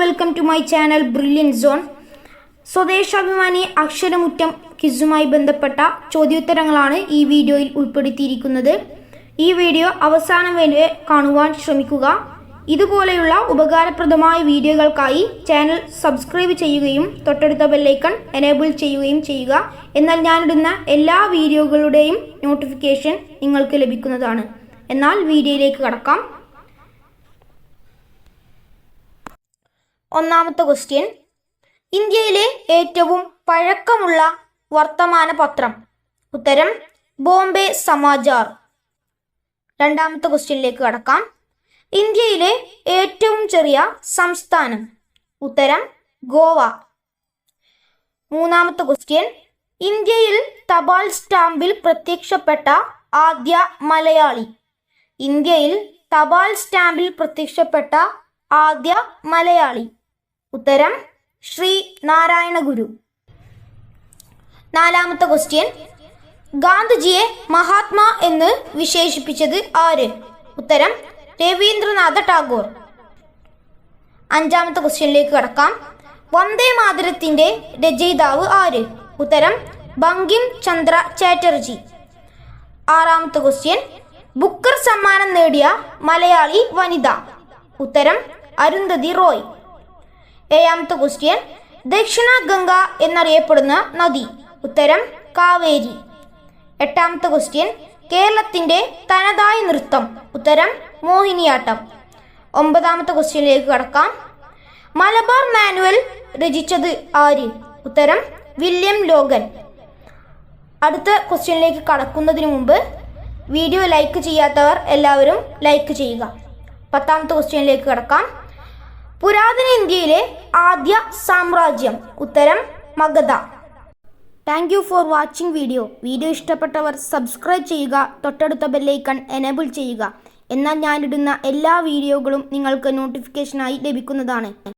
Welcome to my channel brilliant zone Swadeshabhimani Aksharamuttam ക്വിസുമായി ബന്ധപ്പെട്ട ചോദ്യോത്തരങ്ങളാണ് ഈ വീഡിയോയിൽ ഉൾപ്പെടുത്തിയിരിക്കുന്നത്. ഈ വീഡിയോ അവസാനം വരെ കാണുവാൻ ശ്രമിക്കുക. ഇതുപോലെയുള്ള ഉപകാരപ്രദമായ വീഡിയോകൾക്കായി ചാനൽ സബ്സ്ക്രൈബ് ചെയ്യുകയും തൊട്ടടുത്ത ബെല്ലൈക്കൺ എനേബിൾ ചെയ്യുകയും ചെയ്യുക. എന്നാൽ ഞാനിടുന്ന എല്ലാ വീഡിയോകളുടെയും നോട്ടിഫിക്കേഷൻ നിങ്ങൾക്ക് ലഭിക്കുന്നതാണ്. എന്നാൽ വീഡിയോയിലേക്ക് കടക്കാം. ഒന്നാമത്തെ ക്വസ്റ്റ്യൻ ഇന്ത്യയിലെ ഏറ്റവും പഴക്കമുള്ള വർത്തമാന പത്രം. ഉത്തരം ബോംബെ സമാചാർ രണ്ടാമത്തെ ക്വസ്റ്റ്യനിലേക്ക് കടക്കാം. ഇന്ത്യയിലെ ഏറ്റവും ചെറിയ സംസ്ഥാനം. ഉത്തരം ഗോവ. മൂന്നാമത്തെ ക്വസ്റ്റ്യൻ ഇന്ത്യയിൽ തപാൽ സ്റ്റാമ്പിൽ പ്രത്യക്ഷപ്പെട്ട ആദ്യ മലയാളി. ഇന്ത്യയിൽ തപാൽ സ്റ്റാമ്പിൽ പ്രത്യക്ഷപ്പെട്ട ആദ്യ മലയാളി. ഉത്തരം ശ്രീ നാരായണ ഗുരു നാലാമത്തെ ക്വസ്റ്റ്യൻ ഗാന്ധിജിയെ മഹാത്മാ എന്ന് വിശേഷിപ്പിച്ചത് ആര്? ഉത്തരം രവീന്ദ്രനാഥ ടാഗോർ. അഞ്ചാമത്തെ ക്വസ്റ്റ്യനിലേക്ക് കടക്കാം. വന്ദേ മാതരത്തിന്റെ രചയിതാവ് ആര്? ഉത്തരം ബങ്കിം ചന്ദ്ര ചാറ്റർജി. ആറാമത്തെ ക്വസ്റ്റ്യൻ ബുക്കർ സമ്മാനം നേടിയ മലയാളി വനിത. ഉത്തരം അരുന്ധതി റോയ്. ഏഴാമത്തെ ക്വസ്റ്റ്യൻ ദക്ഷിണ ഗംഗ എന്നറിയപ്പെടുന്ന നദി. ഉത്തരം കാവേരി. എട്ടാമത്തെ ക്വസ്റ്റ്യൻ കേരളത്തിന്റെ തനതായ നൃത്തം. ഉത്തരം മോഹിനിയാട്ടം. ഒമ്പതാമത്തെ ക്വസ്റ്റ്യനിലേക്ക് കടക്കാം. മലബാർ മാനുവൽ രചിച്ചത് ആര്? ഉത്തരം വില്യം ലോഗൻ. അടുത്ത ക്വസ്റ്റ്യനിലേക്ക് കടക്കുന്നതിന് മുമ്പ് വീഡിയോ ലൈക്ക് ചെയ്യാത്തവർ എല്ലാവരും ലൈക്ക് ചെയ്യുക. പത്താമത്തെ ക്വസ്റ്റ്യനിലേക്ക് കടക്കാം. പുരാതന ഇന്ത്യയിലെ ആദ്യ സാമ്രാജ്യം. ഉത്തരം Magadha. Thank you for watching video video ഇഷ്ടപ്പെട്ടവർ subscribe ചെയ്യുക തൊട്ടടുത്ത ബെല്ലൈക്കൺ എനേബിൾ ചെയ്യുക. എന്നാൽ ഞാനിടുന്ന എല്ലാ വീഡിയോകളും നിങ്ങൾക്ക് നോട്ടിഫിക്കേഷനായി ലഭിക്കുന്നതാണ്.